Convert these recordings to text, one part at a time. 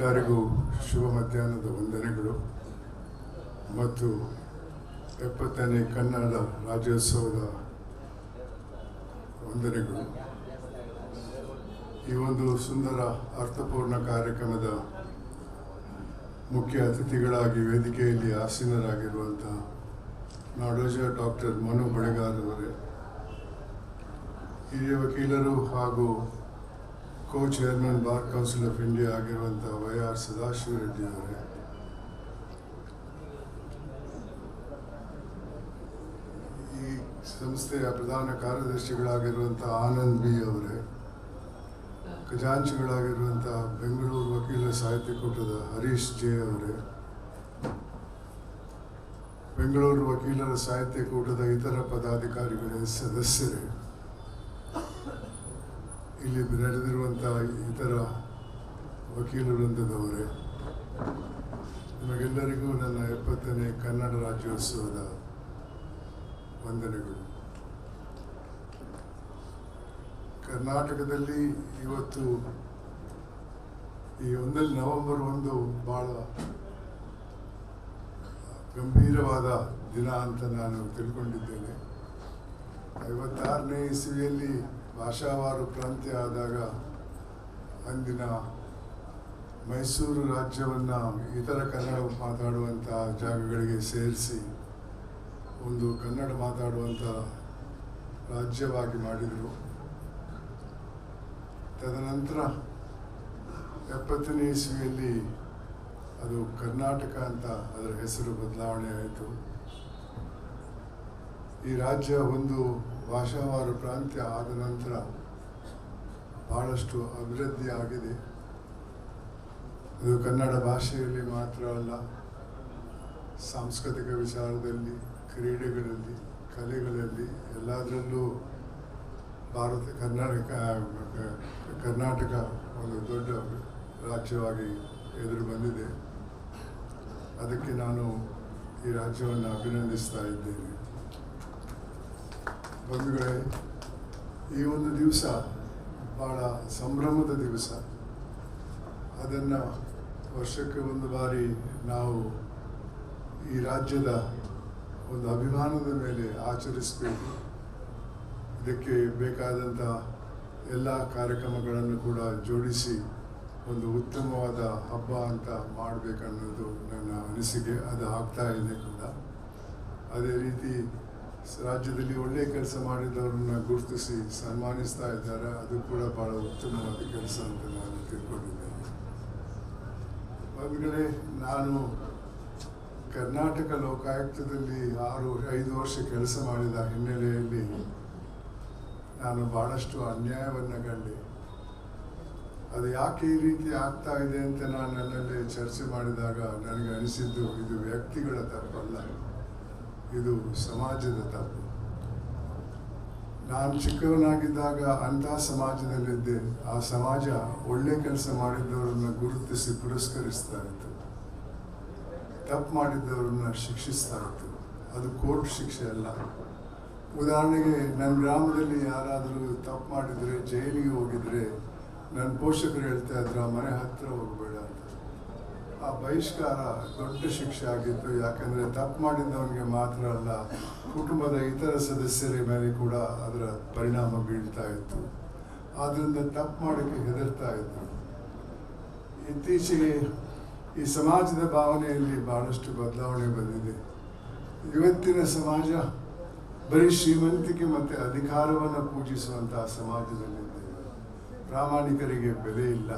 ಎಲ್ಲರಿಗೂ ಶುಭ ಮಧ್ಯಾಹ್ನದ ವಂದನೆಗಳು. ಮತ್ತು ಎಪ್ಪತ್ತನೇ ಕನ್ನಡ ರಾಜ್ಯೋತ್ಸವದ ವಂದನೆಗಳು. ಈ ಒಂದು ಸುಂದರ ಅರ್ಥಪೂರ್ಣ ಕಾರ್ಯಕ್ರಮದ ಮುಖ್ಯ ಅತಿಥಿಗಳಾಗಿ ವೇದಿಕೆಯಲ್ಲಿ ಆಸೀನರಾಗಿರುವಂಥ ನಾಡೋಜ ಡಾಕ್ಟರ್ ಮನು ಬಳೆಗಾರವರೇ ಹಿರಿಯ ವಕೀಲರು ಹಾಗೂ co chairman bar council of India ಆಗಿರುವಂಥ ವೈ ಆರ್ ಸದಾಶಿವ ರೆಡ್ಡಿ ಅವರೇ. ಈ ಸಂಸ್ಥೆಯ ಪ್ರಧಾನ ಕಾರ್ಯದರ್ಶಿಗಳಾಗಿರುವಂಥ ಆನಂದ್ ಬಿ ಅವರೇ. ಖಜಾಂಚಿಗಳಾಗಿರುವಂಥ ಬೆಂಗಳೂರು ವಕೀಲ ಸಾಹಿತ್ಯ ಕೂಟದ ಹರೀಶ್ ಜೆ ಅವರೇ. ಬೆಂಗಳೂರು ವಕೀಲರ ಸಾಹಿತ್ಯ ಕೂಟದ ಇತರ ಪದಾಧಿಕಾರಿಗಳೇ ಸದಸ್ಯರೇ. ಇಲ್ಲಿ ನಡೆದಿರುವಂಥ ಇತರ ವಕೀಲ ವೃಂದದವರೇ, ನಿಮಗೆಲ್ಲರಿಗೂ ನನ್ನ ಎಪ್ಪತ್ತನೇ ಕನ್ನಡ ರಾಜ್ಯೋತ್ಸವದ ವಂದನೆಗಳು. ಕರ್ನಾಟಕದಲ್ಲಿ ಇವತ್ತು ಈ ಒಂದಲ್ಲಿ ನವೆಂಬರ್ ಒಂದು ಭಾಳ ಗಂಭೀರವಾದ ದಿನ ಅಂತ ನಾನು ತಿಳ್ಕೊಂಡಿದ್ದೇನೆ. ಐವತ್ತಾರನೇ ಇಸವಿಯಲ್ಲಿ ಭಾಷಾವಾರು ಪ್ರಾಂತ್ಯ ಆದಾಗ ಅಂದಿನ ಮೈಸೂರು ರಾಜ್ಯವನ್ನು ಇತರ ಕನ್ನಡ ಮಾತಾಡುವಂಥ ಜಾಗಗಳಿಗೆ ಸೇರಿಸಿ ಒಂದು ಕನ್ನಡ ಮಾತಾಡುವಂಥ ರಾಜ್ಯವಾಗಿ ಮಾಡಿದರು. ತದನಂತರ ಎಪ್ಪತ್ತನೇ ಇಸ್ವಿಯಲ್ಲಿ ಅದು ಕರ್ನಾಟಕ ಅಂತ ಅದರ ಹೆಸರು ಬದಲಾವಣೆ ಆಯಿತು. ಈ ರಾಜ್ಯ ಒಂದು ಭಾಷಾವಾರು ಪ್ರಾಂತ್ಯ ಆದ ನಂತರ ಬಹಳಷ್ಟು ಅಭಿವೃದ್ಧಿ ಆಗಿದೆ. ಅದು ಕನ್ನಡ ಭಾಷೆಯಲ್ಲಿ ಮಾತ್ರ ಅಲ್ಲ, ಸಾಂಸ್ಕೃತಿಕ ವಿಚಾರದಲ್ಲಿ, ಕ್ರೀಡೆಗಳಲ್ಲಿ, ಕಲೆಗಳಲ್ಲಿ ಎಲ್ಲದರಲ್ಲೂ ಭಾರತ, ಕರ್ನಾಟಕ ಕರ್ನಾಟಕ ಒಂದು ದೊಡ್ಡ ರಾಜ್ಯವಾಗಿ ಎದುರು ಬಂದಿದೆ. ಅದಕ್ಕೆ ನಾನು ಈ ರಾಜ್ಯವನ್ನು ಅಭಿನಂದಿಸ್ತಾ ಇದ್ದೇನೆ. ಬಂಧುಗಳೇ, ಈ ಒಂದು ದಿವಸ ಭಾಳ ಸಂಭ್ರಮದ ದಿವಸ. ಅದನ್ನು ವರ್ಷಕ್ಕೆ ಒಂದು ಬಾರಿ ನಾವು ಈ ರಾಜ್ಯದ ಒಂದು ಅಭಿಮಾನದ ಮೇಲೆ ಆಚರಿಸಬೇಕು. ಇದಕ್ಕೆ ಬೇಕಾದಂಥ ಎಲ್ಲ ಕಾರ್ಯಕ್ರಮಗಳನ್ನು ಕೂಡ ಜೋಡಿಸಿ ಒಂದು ಉತ್ತಮವಾದ ಹಬ್ಬ ಅಂತ ಮಾಡಬೇಕನ್ನೋದು ನನ್ನ ಅನಿಸಿಕೆ. ಅದು ಆಗ್ತಾ ಇದೆ ಕೂಡ. ಅದೇ ರೀತಿ ರಾಜ್ಯದಲ್ಲಿ ಒಳ್ಳೆಯ ಕೆಲಸ ಮಾಡಿದವರನ್ನ ಗುರುತಿಸಿ ಸನ್ಮಾನಿಸ್ತಾ ಇದ್ದಾರೆ, ಅದು ಕೂಡ ಭಾಳ ಉತ್ತಮವಾದ ಕೆಲಸ ಅಂತ ನಾನು ತಿಳ್ಕೊಂಡಿದ್ದೇನೆ. ಬಂದ್ಗಳೇ ನಾನು ಕರ್ನಾಟಕ ಲೋಕಾಯುಕ್ತದಲ್ಲಿ ಆರು, ಐದು ವರ್ಷ ಕೆಲಸ ಮಾಡಿದ ಹಿನ್ನೆಲೆಯಲ್ಲಿ ನಾನು ಭಾಳಷ್ಟು ಅನ್ಯಾಯವನ್ನು ಕಂಡೆ. ಅದು ಯಾಕೆ ಈ ರೀತಿ ಆಗ್ತಾ ಇದೆ ಅಂತ ನಾನು ನನ್ನಲ್ಲಿ ಚರ್ಚೆ ಮಾಡಿದಾಗ ನನಗೆ ಅನಿಸಿದ್ದು ಇದು ವ್ಯಕ್ತಿಗಳ ತಪ್ಪಲ್ಲ. ಇದು ಸಮಾಜದ ತಪ್ಪು. ನಾನು ಚಿಕ್ಕವನಾಗಿದ್ದಾಗ ಅಂಥ ಸಮಾಜದಲ್ಲಿದ್ದೆ. ಆ ಸಮಾಜ ಒಳ್ಳೆ ಕೆಲಸ ಮಾಡಿದ್ದವರನ್ನ ಗುರುತಿಸಿ ಪುರಸ್ಕರಿಸ್ತಾ ಇತ್ತು. ತಪ್ಪು ಮಾಡಿದ್ದವರನ್ನ ಶಿಕ್ಷಿಸ್ತಾ ಇತ್ತು. ಅದು ಕೋರ್ಟ್ ಶಿಕ್ಷೆ ಅಲ್ಲ. ಉದಾಹರಣೆಗೆ ನನ್ನ ಗ್ರಾಮದಲ್ಲಿ ಯಾರಾದರೂ ತಪ್ಪು ಮಾಡಿದರೆ ಜೈಲಿಗೆ ಹೋಗಿದ್ರೆ ನನ್ನ ಪೋಷಕರು ಹೇಳ್ತಾ ಇದ್ರು ಮನೆ ಹತ್ತಿರ ಹೋಗಬೇಡ. ಬಹಿಷ್ಕಾರ ದೊಡ್ಡ ಶಿಕ್ಷೆ ಆಗಿತ್ತು. ಯಾಕಂದರೆ ತಪ್ಪು ಮಾಡಿದ್ದವನಿಗೆ ಮಾತ್ರ ಅಲ್ಲ, ಕುಟುಂಬದ ಇತರ ಸದಸ್ಯರ ಮೇಲೆ ಕೂಡ ಅದರ ಪರಿಣಾಮ ಬೀಳ್ತಾ ಇತ್ತು. ಆದ್ದರಿಂದ ತಪ್ಪು ಮಾಡೋಕ್ಕೆ ಹೆದರ್ತಾ ಇತ್ತು ಇತ್ತೀಚೆಗೆ ಈ ಸಮಾಜದ ಭಾವನೆಯಲ್ಲಿ ಭಾಳಷ್ಟು ಬದಲಾವಣೆ ಬಂದಿದೆ. ಇವತ್ತಿನ ಸಮಾಜ ಬರೀ ಶ್ರೀಮಂತಿಕೆ ಮತ್ತು ಅಧಿಕಾರವನ್ನು ಪೂಜಿಸುವಂತಹ ಸಮಾಜದಲ್ಲಿದ್ದೇವೆ ಪ್ರಾಮಾಣಿಕರಿಗೆ ಬೆಲೆ ಇಲ್ಲ.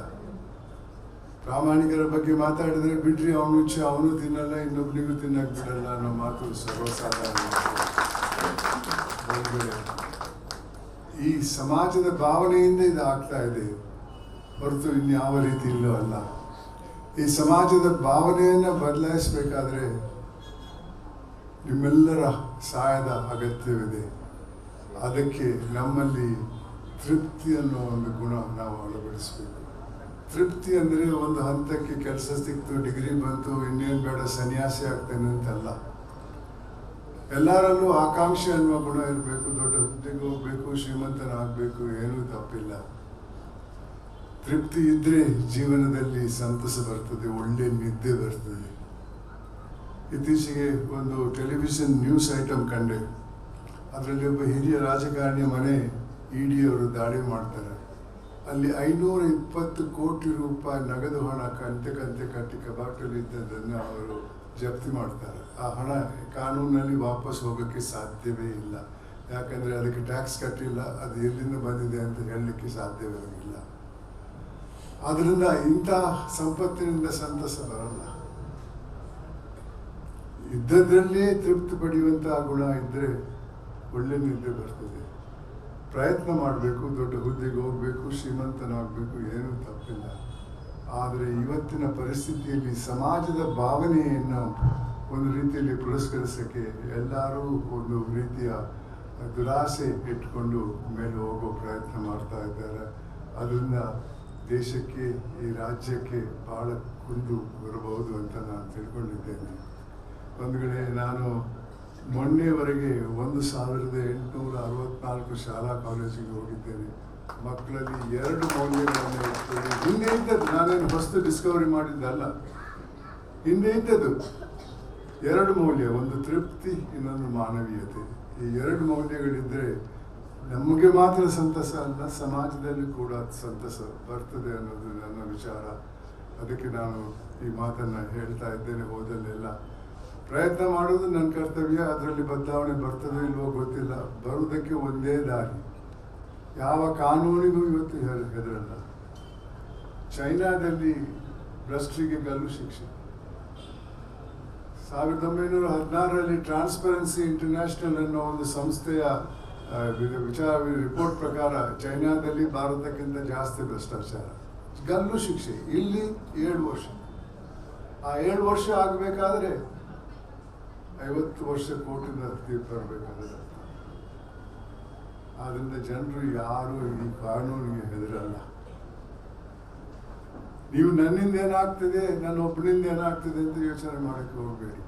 ಪ್ರಾಮಾಣಿಕರ ಬಗ್ಗೆ ಮಾತಾಡಿದ್ರೆ ಬಿಡ್ರಿ, ಅವನು ಇಚ್ಛೆ ಅವನು ತಿನ್ನಲ್ಲ ಇನ್ನೊಬ್ಬನಿಗೂ ತಿನ್ನಕ್ಕೆ ಬಿಡಲ್ಲ ಅನ್ನೋ ಮಾತು ಸರ್ವಸಾಧಾರಣ. ಈ ಸಮಾಜದ ಭಾವನೆಯಿಂದ ಇದು ಆಗ್ತಾ ಇದೆ. ಹೊರತು ಇನ್ಯಾವ ರೀತಿ ಇಲ್ಲೋ ಅಲ್ಲ. ಈ ಸಮಾಜದ ಭಾವನೆಯನ್ನು ಬದಲಾಯಿಸಬೇಕಾದ್ರೆ ನಿಮ್ಮೆಲ್ಲರ ಸಹಾಯದ ಅಗತ್ಯವಿದೆ. ಅದಕ್ಕೆ ನಮ್ಮಲ್ಲಿ ತೃಪ್ತಿ ಅನ್ನೋ ಒಂದು ಗುಣ ನಾವು ಅಳವಡಿಸಬೇಕು. ತೃಪ್ತಿ ಅಂದರೆ ಒಂದು ಹಂತಕ್ಕೆ ಕೆಲಸ ಸಿಕ್ತು, ಡಿಗ್ರಿ ಬಂತು, ಇನ್ನೇನು ಬೇಡ, ಸನ್ಯಾಸಿ ಆಗ್ತೇನೆ ಅಂತಲ್ಲ. ಎಲ್ಲರಲ್ಲೂ ಆಕಾಂಕ್ಷೆ ಅನ್ನುವ ಗುಣ ಇರಬೇಕು, ದೊಡ್ಡ ಹುದ್ದೆಗೆ ಹೋಗ್ಬೇಕು ಶ್ರೀಮಂತನಾಗಬೇಕು ಏನೂ ತಪ್ಪಿಲ್ಲ. ತೃಪ್ತಿ ಇದ್ದರೆ ಜೀವನದಲ್ಲಿ ಸಂತಸ ಬರ್ತದೆ, ಒಳ್ಳೆ ನಿದ್ದೆ ಬರ್ತದೆ. ಇತ್ತೀಚೆಗೆ ಒಂದು ಟೆಲಿವಿಷನ್ ನ್ಯೂಸ್ ಐಟಮ್ ಕಂಡೆ. ಅದರಲ್ಲಿ ಒಬ್ಬ ಹಿರಿಯ ರಾಜಕಾರಣಿ ಮನೆ ಇಡಿಯವರು ದಾಳಿ ಮಾಡ್ತಾರೆ. ಅಲ್ಲಿ ಐನೂರ ಇಪ್ಪತ್ತು ಕೋಟಿ ರೂಪಾಯಿ ನಗದು ಹಣ ಕಂತೆ ಕಂತೆ ಕಟ್ಟಿ ಕಬಾಟಲ್ಲಿ ಇದ್ದದನ್ನು ಅವರು ಜಪ್ತಿ ಮಾಡ್ತಾರೆ. ಆ ಹಣ ಕಾನೂನಲ್ಲಿ ವಾಪಸ್ ಹೋಗೋಕ್ಕೆ ಸಾಧ್ಯವೇ ಇಲ್ಲ. ಯಾಕಂದರೆ ಅದಕ್ಕೆ ಟ್ಯಾಕ್ಸ್ ಕಟ್ಟಿಲ್ಲ, ಅದು ಎಲ್ಲಿಂದ ಬಂದಿದೆ ಅಂತ ಹೇಳಲಿಕ್ಕೆ ಸಾಧ್ಯವೇ ಇಲ್ಲ. ಆದ್ದರಿಂದ ಇಂಥ ಸಂಪತ್ತಿನಿಂದ ಸಂತಸ ಬರಲ್ಲ. ಇದ್ದದ್ರಲ್ಲೇ ತೃಪ್ತಿ ಪಡೆಯುವಂತಹ ಗುಣ ಇದ್ದರೆ ಒಳ್ಳೆ ನಿದ್ದೆ ಬರ್ತದೆ. ಪ್ರಯತ್ನ ಮಾಡಬೇಕು, ದೊಡ್ಡ ಹುದ್ದೆಗೆ ಹೋಗಬೇಕು, ಶ್ರೀಮಂತನಾಗಬೇಕು, ಏನೂ ತಪ್ಪಿಲ್ಲ. ಆದರೆ ಇವತ್ತಿನ ಪರಿಸ್ಥಿತಿಯಲ್ಲಿ ಸಮಾಜದ ಭಾವನೆಯನ್ನು ಒಂದು ರೀತಿಯಲ್ಲಿ ಪುರಸ್ಕರಿಸೋಕ್ಕೆ ಎಲ್ಲರೂ ಒಂದು ರೀತಿಯ ದುರಾಸೆ ಇಟ್ಕೊಂಡು ಮೇಲೆ ಹೋಗೋ ಪ್ರಯತ್ನ ಮಾಡ್ತಾ ಇದ್ದಾರೆ. ಅದರಿಂದ ದೇಶಕ್ಕೆ, ಈ ರಾಜ್ಯಕ್ಕೆ ಭಾಳ ಕುಂದು ಬರಬಹುದು ಅಂತ ನಾನು ತಿಳ್ಕೊಂಡಿದ್ದೇನೆ. ಒಂದು ಕಡೆ ನಾನು ಮೊನ್ನೆವರೆಗೆ ಒಂದು ಸಾವಿರದ ಎಂಟುನೂರ ಅರವತ್ನಾಲ್ಕು ಶಾಲಾ ಕಾಲೇಜಿಗೆ ಹೋಗಿದ್ದೇನೆ. ಮಕ್ಕಳಲ್ಲಿ ಎರಡು ಮೌಲ್ಯಗಳನ್ನು ಇರ್ತದೆ ಹಿಂದೆ ಇದ್ದದ್ದು ನಾನೇನು ಹೊಸ್ತು ಡಿಸ್ಕವರಿ ಮಾಡಿದ್ದಲ್ಲ ಹಿಂದೆ ಇದ್ದದ್ದು ಎರಡು ಮೌಲ್ಯ, ಒಂದು ತೃಪ್ತಿ, ಇನ್ನೊಂದು ಮಾನವೀಯತೆ. ಈ ಎರಡು ಮೌಲ್ಯಗಳಿದ್ದರೆ ನಮಗೆ ಮಾತ್ರ ಸಂತಸ ಅಲ್ಲ, ಸಮಾಜದಲ್ಲಿ ಕೂಡ ಸಂತಸ ಬರ್ತದೆ ಅನ್ನೋದು ನನ್ನ ವಿಚಾರ. ಅದಕ್ಕೆ ನಾನು ಈ ಮಾತನ್ನು ಹೇಳ್ತಾ ಇದ್ದೇನೆ ಹೋದಲ್ಲೆಲ್ಲ. ಪ್ರಯತ್ನ ಮಾಡೋದು ನನ್ನ ಕರ್ತವ್ಯ, ಅದರಲ್ಲಿ ಬದಲಾವಣೆ ಬರ್ತದೋ ಇಲ್ವೋ ಗೊತ್ತಿಲ್ಲ. ಬರುವುದಕ್ಕೆ ಒಂದೇ ದಾರಿ. ಯಾವ ಕಾನೂನಿಗೂ ಇವತ್ತು ಹೆದ- ಹೆದರಲ್ಲ. ಚೈನಾದಲ್ಲಿ ಭ್ರಷ್ಟರಿಗೆ ಗಲ್ಲು ಶಿಕ್ಷೆ. ಸಾವಿರದ ಒಂಬೈನೂರ ಹದಿನಾರರಲ್ಲಿ ಟ್ರಾನ್ಸ್ಪರೆನ್ಸಿ ಇಂಟರ್ನ್ಯಾಷನಲ್ ಅನ್ನೋ ಒಂದು ಸಂಸ್ಥೆಯ ವಿಚಾರ ರಿಪೋರ್ಟ್ ಪ್ರಕಾರ ಚೈನಾದಲ್ಲಿ ಭಾರತಕ್ಕಿಂತ ಜಾಸ್ತಿ ಭ್ರಷ್ಟಾಚಾರ. ಗಲ್ಲು ಶಿಕ್ಷೆ. ಇಲ್ಲಿ ಏಳು ವರ್ಷ. ಆ ಏಳು ವರ್ಷ ಆಗಬೇಕಾದ್ರೆ ಐವತ್ತು ವರ್ಷ ಕೋಟಿ ತೀರ್ಪು ಬರಬೇಕಾದ್ರೆ ಆದ್ದರಿಂದ ಜನರು ಯಾರು ಈ ಕಾನೂನಿಗೆ ಹೆದರಲ್ಲ. ನೀವು ನನ್ನಿಂದ ಏನಾಗ್ತದೆ, ನನ್ನ ಒಬ್ಬನಿಂದ ಏನಾಗ್ತದೆ ಅಂತ ಯೋಚನೆ ಮಾಡಕ್ಕೆ ಹೋಗಬೇಡಿ.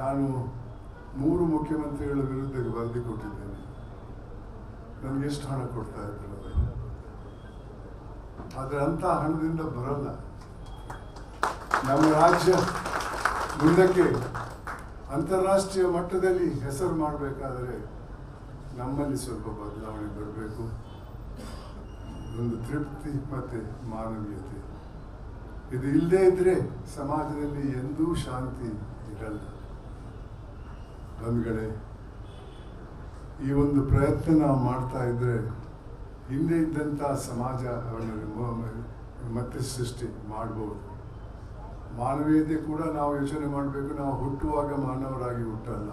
ನಾನು ಮೂರು ಮುಖ್ಯಮಂತ್ರಿಗಳ ವಿರುದ್ಧ ವರದಿ ಕೊಟ್ಟಿದ್ದೇನೆ. ನನಗೆ ಎಷ್ಟು ಹಣ ಕೊಡ್ತಾ ಇದ್ರು ಆದರೆ ಅಂಥ ಹಣದಿಂದ ಬರಲ್ಲ. ನಮ್ಮ ರಾಜ್ಯ ಮುಂದಕ್ಕೆ ಅಂತಾರಾಷ್ಟ್ರೀಯ ಮಟ್ಟದಲ್ಲಿ ಹೆಸರು ಮಾಡಬೇಕಾದರೆ ನಮ್ಮಲ್ಲಿ ಸ್ವಲ್ಪ ಬದಲಾವಣೆ ಬರಬೇಕು. ಒಂದು ತೃಪ್ತಿ ಮತ್ತು ಮಾನವೀಯತೆ. ಇದು ಇಲ್ಲದೇ ಇದ್ದರೆ ಸಮಾಜದಲ್ಲಿ ಎಂದೂ ಶಾಂತಿ ಇರಲ್ಲ. ಬಂದ್ಗಡೆ, ಈ ಒಂದು ಪ್ರಯತ್ನ ನಾವು ಮಾಡ್ತಾ ಇದ್ದರೆ ಹಿಂದೆ ಇದ್ದಂಥ ಸಮಾಜ ಮತ್ತೆ ಸೃಷ್ಟಿ ಮಾಡ್ಬೋದು. ಮಾನವೀಯತೆ ಕೂಡ ನಾವು ಯೋಚನೆ ಮಾಡಬೇಕು. ನಾವು ಹುಟ್ಟುವಾಗ ಮಾನವರಾಗಿ ಹುಟ್ಟಲ್ಲ.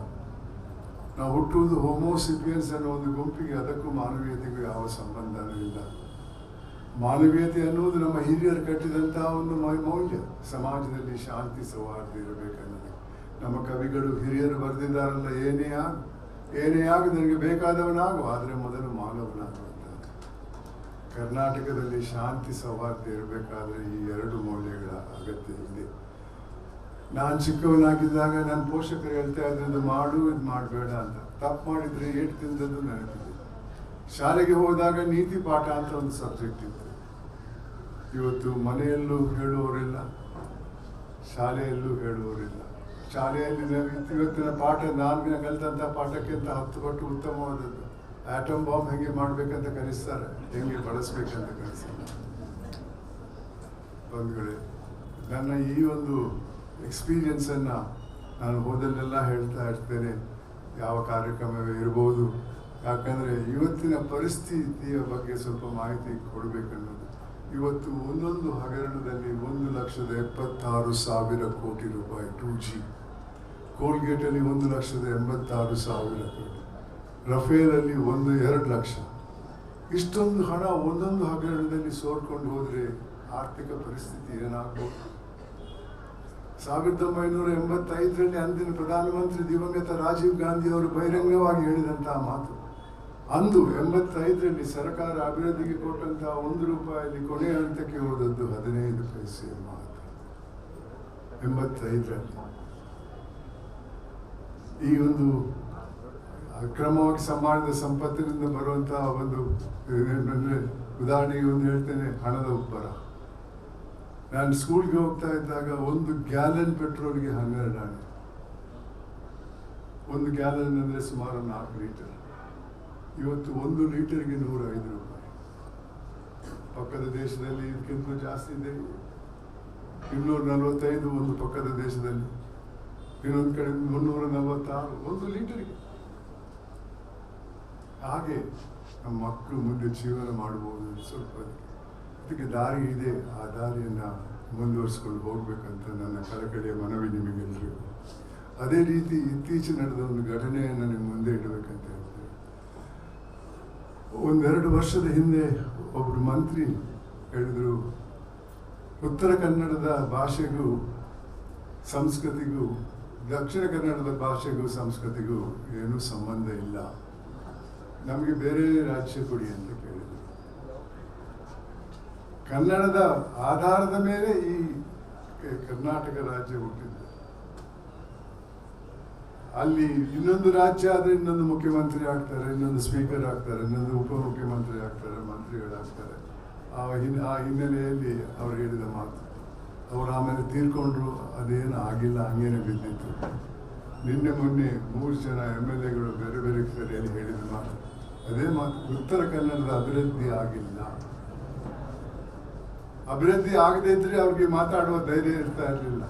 ನಾವು ಹುಟ್ಟುವುದು ಹೋಮೋಸಿಪಿಯನ್ಸ್ ಅನ್ನೋ ಒಂದು ಗುಂಪಿಗೆ ಅದಕ್ಕೂ ಮಾನವೀಯತೆಗೂ ಯಾವ ಸಂಬಂಧನೂ ಇಲ್ಲ. ಮಾನವೀಯತೆ ಅನ್ನುವುದು ನಮ್ಮ ಹಿರಿಯರು ಕಟ್ಟಿದಂತಹ ಒಂದು ಮೌಲ್ಯ. ಸಮಾಜದಲ್ಲಿ ಶಾಂತಿ ಸೌಹಾರ್ದ ಇರಬೇಕನ್ನೋದು. ನಮ್ಮ ಕವಿಗಳು ಹಿರಿಯರು ಬರೆದಿದ್ದಾರಲ್ಲ, ಏನೇ ಆಗ ಏನೇ ಆಗ, ನನಗೆ ಬೇಕಾದವನಾಗು. ಆದರೆ ಮೊದಲು ಮಾನವನಾಗು. ಅಂತ ಕರ್ನಾಟಕದಲ್ಲಿ ಶಾಂತಿ ಸೌಹಾರ್ದ ಇರಬೇಕಾದ್ರೆ ಈ ಎರಡು ಮೌಲ್ಯಗಳ ಅಗತ್ಯ ಇದೆ. ನಾನು ಚಿಕ್ಕವನಾಗಿದ್ದಾಗ ನನ್ನ ಪೋಷಕರು ಹೇಳ್ತಾ ಇದ್ರು, ಇದು ಮಾಡು, ಇದು ಮಾಡಬೇಡ ಅಂತ. ತಪ್ಪು ಮಾಡಿದ್ರೆ ಏಟು ತಿಂದದ್ದು ನೆನಪಿದೆ. ಶಾಲೆಗೆ ಹೋದಾಗ ನೀತಿ ಪಾಠ ಅಂತ ಒಂದು ಸಬ್ಜೆಕ್ಟ್ ಇತ್ತು. ಇವತ್ತು ಮನೆಯಲ್ಲೂ ಹೇಳುವವರಿಲ್ಲ, ಶಾಲೆಯಲ್ಲೂ ಹೇಳುವವರಿಲ್ಲ. ಶಾಲೆಯಲ್ಲಿ ಇವತ್ತಿನ ಪಾಠ ನಾನು ಕಲಿತಂಥ ಪಾಠಕ್ಕಿಂತ ಹತ್ತು ಪಟ್ಟು ಉತ್ತಮವಾದದ್ದು. ಆಟಮ್ ಬಾಂಬ್ ಹೆಂಗೆ ಮಾಡ್ಬೇಕಂತ ಕಲಿಸ್ತಾರೆ ಹೆಂಗೆ ಬಳಸ್ಬೇಕಂತ ಕಲಿಸ್ತಾರೆ ಬಂಧುಗಳೇ ನನ್ನ ಈ ಒಂದು ಎಕ್ಸ್ಪೀರಿಯನ್ಸನ್ನು ನಾನು ಹೋದಲ್ಲೆಲ್ಲ ಹೇಳ್ತಾ ಇರ್ತೇನೆ. ಯಾವ ಕಾರ್ಯಕ್ರಮವೇ ಇರ್ಬೋದು. ಯಾಕಂದರೆ ಇವತ್ತಿನ ಪರಿಸ್ಥಿತಿಯ ಬಗ್ಗೆ ಸ್ವಲ್ಪ ಮಾಹಿತಿ ಕೊಡಬೇಕನ್ನೋದು. ಇವತ್ತು ಒಂದೊಂದು ಹಗರಣದಲ್ಲಿ ಒಂದು ಲಕ್ಷದ ಎಪ್ಪತ್ತಾರು ಸಾವಿರ ಕೋಟಿ ರೂಪಾಯಿ ಟೂ ಜಿ. ಕೋಲ್ಗೇಟಲ್ಲಿ ಒಂದು ಲಕ್ಷದ ಎಂಬತ್ತಾರು ಸಾವಿರ ಕೋಟಿ. ರಫೇಲಲ್ಲಿ ಒಂದು ಎರಡು ಲಕ್ಷ. ಇಷ್ಟೊಂದು ಹಣ ಒಂದೊಂದು ಹಗರಣದಲ್ಲಿ ಸೋರ್ಕೊಂಡು ಹೋದರೆ ಆರ್ಥಿಕ ಪರಿಸ್ಥಿತಿ ಏನಾಗ್ಬೋದು? ಸಾವಿರದ ಒಂಬೈನೂರ ಎಂಬತ್ತೈದರಲ್ಲಿ ಅಂದಿನ ಪ್ರಧಾನಮಂತ್ರಿ ದಿವಂಗತ ರಾಜೀವ್ ಗಾಂಧಿ ಅವರು ಬಹಿರಂಗವಾಗಿ ಹೇಳಿದಂತಹ ಮಾತು. ಅಂದು ಎಂಬತ್ತೈದರಲ್ಲಿ ಸರ್ಕಾರ ಅಭಿವೃದ್ಧಿಗೆ ಕೊಟ್ಟಂತಹ ಒಂದು ರೂಪಾಯಿಯಲ್ಲಿ ಕೊನೆಯ ಹಂತಕ್ಕೆ ಹೋದದ್ದು ಹದಿನೈದು ಪೈಸೆ ಮಾತ್ರ. ಎಂಬತ್ತೈದರಲ್ಲಿ. ಈ ಒಂದು ಅಕ್ರಮವಾಗಿ ಸಮಾಜದ ಸಂಪತ್ತಿನಿಂದ ಬರುವಂತಹ ಒಂದು ಉದಾಹರಣೆಗೆ ಒಂದು ಹೇಳ್ತೇನೆ, ಹಣದ ಉಬ್ಬರ. ನಾನು ಸ್ಕೂಲ್ಗೆ ಹೋಗ್ತಾ ಇದ್ದಾಗ ಒಂದು ಗ್ಯಾಲನ್ ಪೆಟ್ರೋಲ್ಗೆ ಹನ್ನೆರಡು ಹಣ. ಒಂದು ಗ್ಯಾಲನ್ ಅಂದರೆ ಸುಮಾರು ನಾಲ್ಕು ಲೀಟರ್. ಇವತ್ತು ಒಂದು ಲೀಟರ್ಗೆ ನೂರ ಐದು ರೂಪಾಯಿ. ಪಕ್ಕದ ದೇಶದಲ್ಲಿ ಇದಕ್ಕಿಂತ ಜಾಸ್ತಿ ಇದೆ. ಇನ್ನೂರ ನಲವತ್ತೈದು ಒಂದು ಪಕ್ಕದ ದೇಶದಲ್ಲಿ. ಇನ್ನೊಂದು ಕಡೆ ಮುನ್ನೂರ ನಲವತ್ತಾರು, ಒಂದು ಲೀಟರ್ಗೆ. ಹಾಗೆ ನಮ್ಮ ಮಕ್ಕಳು ಮುಂದೆ ಜೀವನ ಮಾಡಬಹುದು ಸ್ವಲ್ಪ ಅದಕ್ಕೆ ದಾರಿ ಇದೆ. ಆ ದಾರಿಯನ್ನು ಮುಂದುವರಿಸ್ಕೊಂಡು ಹೋಗ್ಬೇಕಂತ ನನ್ನ ಕಳಕಳಿಯ ಮನವಿ ನಿಮಗೆಲ್ಲರಿಗೂ ಅದೇ ರೀತಿ ಇತ್ತೀಚೆಗೆ ನಡೆದ ಒಂದು ಘಟನೆಯನ್ನು ನಿಮ್ಮ ಮುಂದೆ ಇಡಬೇಕಂತ ಹೇಳ್ತೇವೆ ಒಂದೆರಡು ವರ್ಷದ ಹಿಂದೆ ಒಬ್ಬರು ಮಂತ್ರಿ ಹೇಳಿದರು, ಉತ್ತರ ಕನ್ನಡದ ಭಾಷೆಗೂ ಸಂಸ್ಕೃತಿಗೂ, ದಕ್ಷಿಣ ಕನ್ನಡದ ಭಾಷೆಗೂ ಸಂಸ್ಕೃತಿಗೂ ಏನೂ ಸಂಬಂಧ ಇಲ್ಲ. ನಮಗೆ ಬೇರೆ ರಾಜ್ಯ ಕೊಡಿ ಅಂತ ಕೇಳಿದರು. ಕನ್ನಡದ ಆಧಾರದ ಮೇಲೆ ಈ ಕರ್ನಾಟಕ ರಾಜ್ಯ ಹುಟ್ಟಿದ್ದು ಅಲ್ಲಿ ಇನ್ನೊಂದು ರಾಜ್ಯ ಆದ್ರೆ ಇನ್ನೊಂದು ಮುಖ್ಯಮಂತ್ರಿ ಆಗ್ತಾರೆ, ಇನ್ನೊಂದು ಸ್ಪೀಕರ್ ಆಗ್ತಾರೆ, ಇನ್ನೊಂದು ಉಪಮುಖ್ಯಮಂತ್ರಿ ಆಗ್ತಾರೆ, ಮಂತ್ರಿಗಳಾಗ್ತಾರೆ. ಆ ಹಿನ್, ಆ ಹಿನ್ನೆಲೆಯಲ್ಲಿ ಅವ್ರು ಹೇಳಿದ ಮಾತು. ಅವ್ರು ಆಮೇಲೆ ತೀರ್ಕೊಂಡ್ರು, ಅದೇನು ಆಗಿಲ್ಲ, ಹಂಗೇನೆ ಬಿದ್ದಿತ್ತು. ನಿನ್ನೆ ಮೊನ್ನೆ ಮೂರು ಜನ ಎಂ ಎಲ್ ಎಗಳು ಬೇರೆ ಬೇರೆ ಕಡೆಯಲ್ಲಿ ಹೇಳಿದ ಮಾತು. ಅದೇ ಮಾತು, ಉತ್ತರ ಕನ್ನಡದ ಅಭಿವೃದ್ಧಿ ಆಗಿಲ್ಲ. ಅಭಿವೃದ್ಧಿ ಆಗದೇ ಇದ್ರೆ ಅವ್ರಿಗೆ ಮಾತಾಡುವ ಧೈರ್ಯ ಇರ್ತಾ ಇರಲಿಲ್ಲ.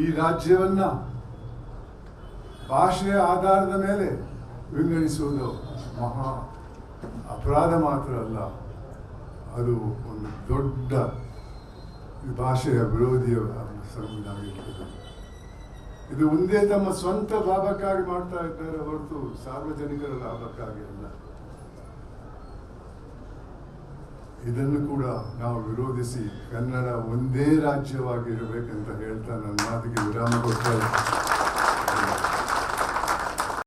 ಈ ರಾಜ್ಯವನ್ನ ಭಾಷೆಯ ಆಧಾರದ ಮೇಲೆ ವಿಂಗಡಿಸುವುದು ಮಹಾ ಅಪರಾಧ ಮಾತ್ರ ಅಲ್ಲ, ಅದು ಒಂದು ದೊಡ್ಡ ಭಾಷೆಯ ವಿರೋಧಿಯ ಸಂವಿಧಾನಿರ್ತದೆ ಇದು ಒಂದೇ ತಮ್ಮ ಸ್ವಂತ ಲಾಭಕ್ಕಾಗಿ ಮಾಡ್ತಾ ಇದ್ದಾರೆ ಹೊರತು ಸಾರ್ವಜನಿಕರ ಲಾಭಕ್ಕಾಗಿ ಅಲ್ಲ ಇದನ್ನು ಕೂಡ ನಾವು ವಿರೋಧಿಸಿ ಕನ್ನಡ ಒಂದೇ ರಾಜ್ಯವಾಗಿ ಇರಬೇಕಂತ ಹೇಳ್ತಾ ನನ್ನ ಮಾತಿಗೆ ವಿರಾಮ ಕೊಡ್ತಾ.